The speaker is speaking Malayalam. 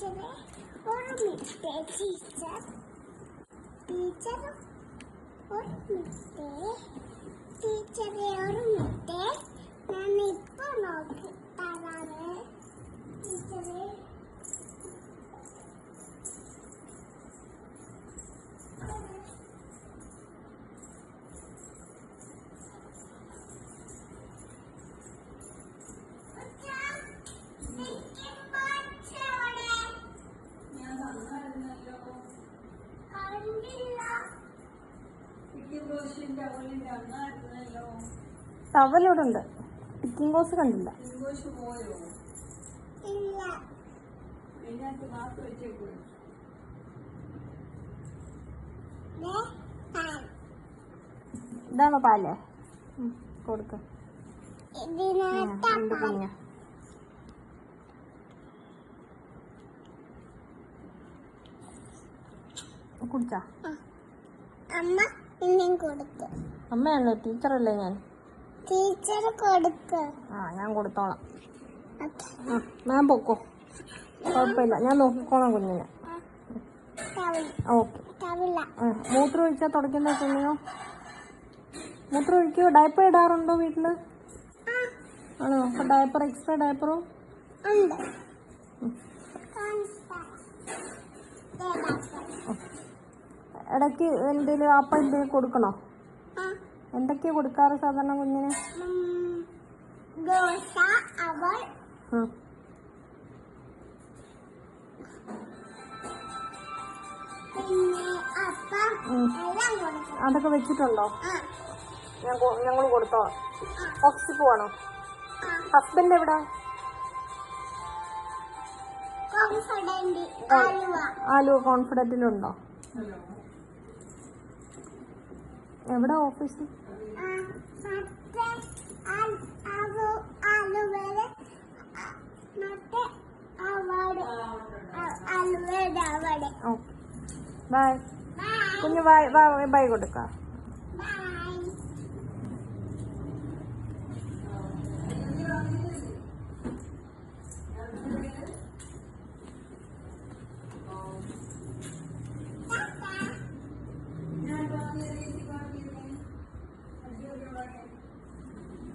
ടീച്ചറെ ഒരു മിസ്റ്റേക്ക് ടീച്ചർ ടീച്ചർ ഒരു മിസ്റ്റേക്ക് ടീച്ചറെ ഒരു മിസ്റ്റേക്ക് ഞാൻ ഇപ്പോൾ നോക്കി തരാറ് ടീച്ചറെ കാത്തു പിക്കിംഗ് ബോസ് കണ്ടില്ല. ഇതാണോ പാൽ? കൊടുക്ക. കുഞ്ഞ കുടിച്ചാ? അമ്മ. ഇനിയും കൊടുത്തു അമ്മയാണല്ലോ ടീച്ചറല്ലേ ഞാൻ? ടീച്ചർ കൊടുത്തു ആ ഞാൻ കൊടുത്തോളാം. ഞാൻ പൊക്കോ. കുഴപ്പമില്ല. ഞാൻ നോക്കിക്കോളാം കുഞ്ഞിനെ. ഓക്കെ. മൂത്രം ഒഴിച്ചാൽ തുടയ്ക്കുന്ന കുഞ്ഞിനോ മൂത്രം ഒഴിക്കോ? ഡയപ്പർ ഇടാറുണ്ടോ വീട്ടിൽ? ആണോ? ഡയപ്പർ എക്സ്ട്രാ ഡയപ്പറോ ഉണ്ട്. ഇടയ്ക്ക് എന്തെങ്കിലും അപ്പ എന്തെങ്കിലും കൊടുക്കണോ? എന്തൊക്കെയാ കൊടുക്കാറ് സാധാരണ കുഞ്ഞിന്? ദോശ അവൾ. അതൊക്കെ വെച്ചിട്ടുണ്ടോ? ഞാൻ ഞങ്ങൾ കൊടുത്തോ. ഓഫീസിൽ പോവാണോ? ഹസ്ബൻഡ് എവിടെ? ആലുവ. ആലുവ കോൺഫിഡന്റിലുണ്ടോ ഹലോ എവിടെ ഓഫീസ് ആ, മറ്റേ ആ- ആലു- ആലുവയിൽ ആ, മറ്റേ അവിടെ ആ- ആലുവയുടെ അവിടെ ഓക്കെ ബൈ ബൈ കുഞ്ഞ് ബൈ ബൈ കൊടുക്കാം.